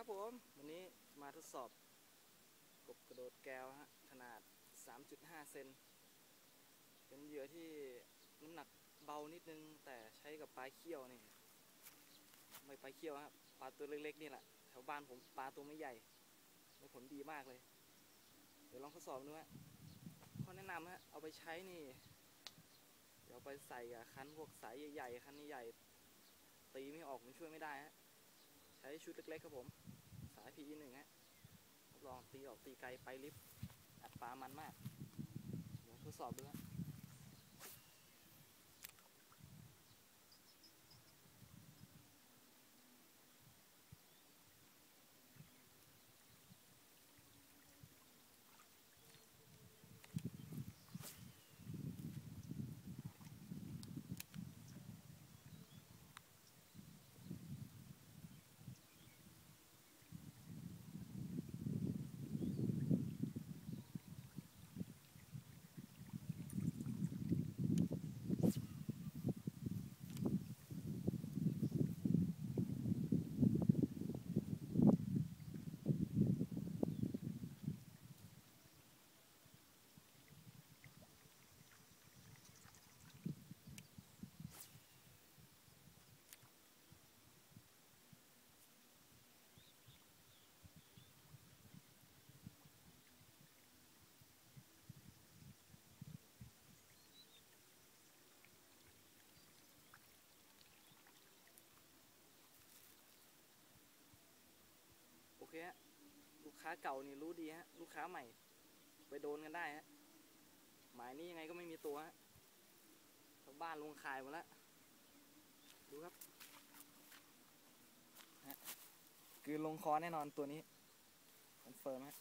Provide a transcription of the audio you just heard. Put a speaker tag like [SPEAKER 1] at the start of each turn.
[SPEAKER 1] ครับผม วันนี้มาทดสอบกบกระโดดแก้วฮะขนาด 3.5 เซนเป็นเหยื่อที่น้ำหนักเบานิดนึง แต่ใช้กับปลาเขี้ยวนี่ ไม่ปลาเขี้ยวครับปลาตัวเล็กๆนี่แหละแถวบ้านผมปลาตัวไม่ใหญ่ได้ผลดีมากเลย เดี๋ยวลองทดสอบดูฮะข้อแนะนำฮะเอาไปใช้นี่ เดี๋ยวไปใส่กับคันพวกสายใหญ่ๆคันใหญ่ตีไม่ออกมันช่วยไม่ได้ฮะ ช้ชุดเล็กๆครับผม สายพีหนึ่งฮะลองตีออกตีไกลไปลิฟต์อัดปลามันมากเดี๋ยวทดสอบดูนะ เคฮะลูกค้าเก่านี่รู้ดีฮะลูกค้าใหม่ ไปโดนกันได้ฮะหมายนี้ยังไงก็ไม่มีตัวฮะชาวบ้านลงขายหมดแล้วดูครับคือลงคอแน่นอนตัวนี้คอนเฟิร์มฮะ